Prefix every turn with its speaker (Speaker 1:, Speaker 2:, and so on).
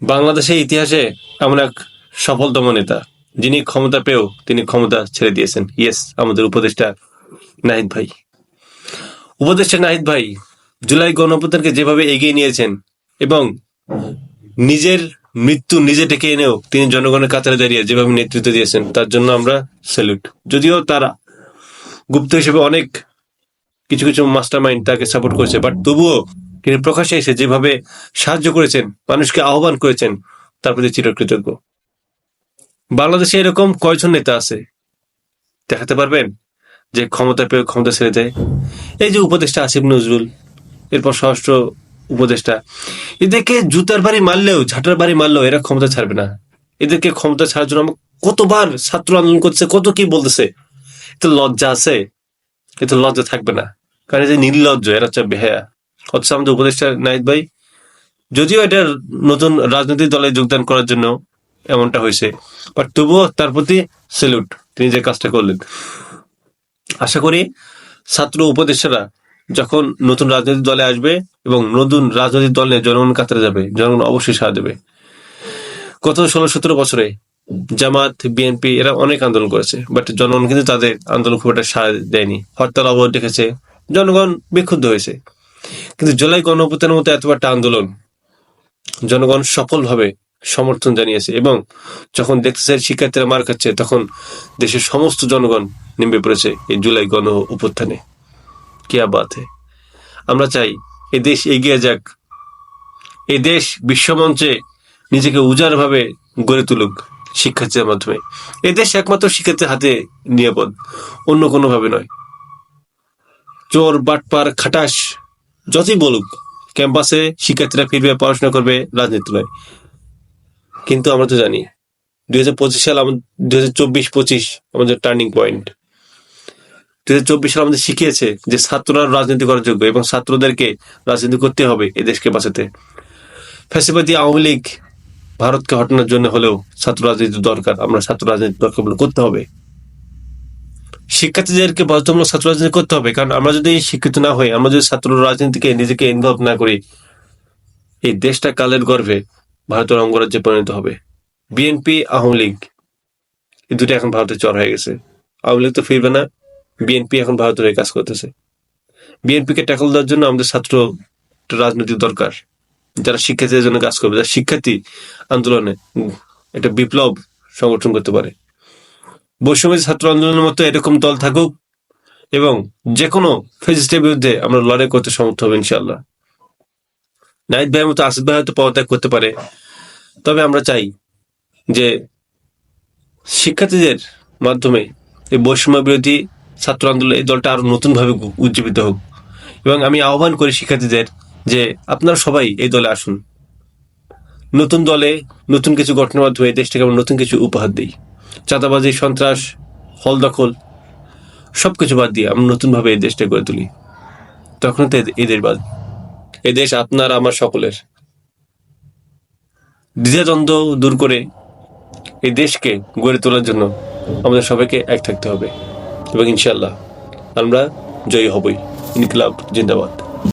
Speaker 1: বাংলাদেশের ইতিহাসে এমন এক সফলতম নেতা, যিনি ক্ষমতা পেয়েও তিনি ক্ষমতা ছেড়ে দিয়েছেন। ইয়েস, আমাদের উপদেষ্টা নাহিদ ভাই। উপদেষ্টা নাহিদ ভাই, জুলাই গণঅভ্যুত্থানকে যেভাবে এগিয়ে নিয়েছেন এবং নিজের মৃত্যু নিজে ডেকে এনেও তিনি জনগণের কাতারে দাঁড়িয়ে যেভাবে নেতৃত্ব দিয়েছেন, তার জন্য আমরা স্যালুট। যদিও তারা গুপ্ত হিসেবে অনেক কিছু কিছু মাস্টার মাইন্ড তাকে সাপোর্ট করেছে, বাট তবুও তিনি প্রকাশ্যে এসে যেভাবে সাহায্য করেছেন, মানুষকে আহ্বান করেছেন, তার প্রতি চিরকৃতজ্ঞ। বাংলাদেশে এরকম কয়জন নেতা আছে? দেখাতে পারবেন যে ক্ষমতা পেয়ে ক্ষমতা ছেড়ে দেয়। এই যে উপদেষ্টা আসিফ নজরুল, এরপর স্বরাষ্ট্র উপদেষ্টা, এদেরকে জুতার বাড়ি মারলেও, ঝাঁটার বাড়ি মারলেও এরা ক্ষমতা ছাড়বে না। এদেরকে ক্ষমতা ছাড়ার জন্য কতবার ছাত্র আন্দোলন করছে, কত কি বলতেছে। এতে লজ্জা আছে, এতে লজ্জা থাকবে না। কারণ এই যে নির্লজ্জ, এরা হচ্ছে বেহায়া। অথচ আমাদের উপদেষ্টা নাইদ ভাই, যদিও এটা নতুন রাজনৈতিক দলে যোগদান করার জন্য এমনটা হয়েছে বাট তবুও তার প্রতি সেলুট তিনি যে কাজটা করলেন। আশা করি ছাত্র উপদেষ্টারা যখন নতুন রাজনৈতিক দলে আসবে এবং নতুন রাজনৈতিক দলে জনগণ কাতারে যাবে, জনগণ অবশ্যই সাড়া দেবে। গত ষোলো সতেরো বছরে জামাত বিএনপি এরা অনেক আন্দোলন করেছে বাট জনগণ কিন্তু তাদের আন্দোলন খুব একটা সাড়া দেয়নি। হরতাল অবরোধ দেখেছে, জনগণ বিক্ষুব্ধ হয়েছে। কিন্তু জুলাই গণঅভ্যুত্থানের মতো এত একটা আন্দোলন জনগণ সফলভাবে সমর্থন জানিয়েছে এবং যখন দেখতেছে শিক্ষার্থীরা মার খাচ্ছে, তখন দেশের সমস্ত জনগণ নেমে পড়েছে এই জুলাই গণ উপত্থানে কি বাত আমরা চাই এই দেশ এগিয়ে যাক। এই দেশ বিশ্বমঞ্চে নিজেকে উজাড়ভাবে গড়ে তুলুক শিক্ষার্থীদের মাধ্যমে। এই দেশ একমাত্র শিক্ষার্থীর হাতে নিরাপদ, অন্য কোনোভাবে নয়। চোর, বাটপার, খাটাস যতই বলুক, ক্যাম্পাসে শিক্ষার্থীরা ফিরবে, পড়াশোনা করবে, রাজনীতি নয়। কিন্তু আমরা তো জানি, দুই হাজার পঁচিশ সাল আমাদের, দুই হাজার চব্বিশ, পঁচিশ আমাদের টার্নিং পয়েন্ট দুই হাজার চব্বিশ সাল আমাদের শিখিয়েছে যে ছাত্ররা রাজনীতি করার যোগ্য এবং ছাত্রদেরকে রাজনীতি করতে হবে এই দেশকে বাঁচাতে। ফ্যাসিবাদী আওয়ামী লীগ ভারতকে হটানোর জন্য হলেও ছাত্র রাজনীতি দরকার। আমরা ছাত্র রাজনীতি দরকার করতে হবে। শিক্ষার্থীদেরকে বাধ্যতামূলক ছাত্র রাজনীতি করতে হবে। কারণ আমরা যদি শিক্ষিত না হই, আমরা যদি ছাত্র রাজনীতিকে নিজেকে ইনভলভ না করি, এই দেশটা কালের গর্ভে ভারতের অঙ্গরাজ্যে পরিণত হবে। বিএনপি আওয়ামী লীগ, এই দুটো এখন ভারতের চর হয়ে গেছে। আওয়ামী লীগ তো ফিরবে না বিএনপি এখন ভারতের কাজ করতেছে। বিএনপিকে ট্যাকল দেওয়ার জন্য আমাদের ছাত্র রাজনৈতিক দরকার। যারা শিক্ষার্থীদের জন্য কাজ করবে, যারা শিক্ষার্থী আন্দোলনে একটা বিপ্লব সংগঠন করতে পারে। বৈষম্য ছাত্র আন্দোলনের মতো এরকম দল থাকুক এবং যে কোনো ফেজিস্টের বিরুদ্ধে আমরা লড়াই করতে সমর্থ হব ইনশাল্লাহ নাইট ভাইয়ের মতো আসিফ ভাই হয়তো পদত্যাগ করতে পারে। তবে আমরা চাই যে শিক্ষার্থীদের মাধ্যমে এই বৈষম্য বিরোধী ছাত্র আন্দোলন এই দলটা আরও নতুনভাবে উজ্জীবিত হোক। এবং আমি আহ্বান করি শিক্ষার্থীদের যে আপনারা সবাই এই দলে আসুন। নতুন দলে নতুন কিছু গঠনের মাধ্যমে দেশটাকে আমরা নতুন কিছু উপহার দিই। চাঁদাবাজি, সন্ত্রাস হল দখল সবকিছু বাদ দিয়ে আমরা নতুনভাবে এই দেশটা গড়ে তুলি। তখন তো এদের বাদ। এই দেশ আপনার, আমার সকলের। দ্বিধাদ্বন্দ্ব দূর করে এই দেশকে গড়ে তোলার জন্য আমাদের সবাইকে এক থাকতে হবে এবং ইনশাল্লাহ আমরা জয়ী হবই। ইনকলাব, জিন্দাবাদ।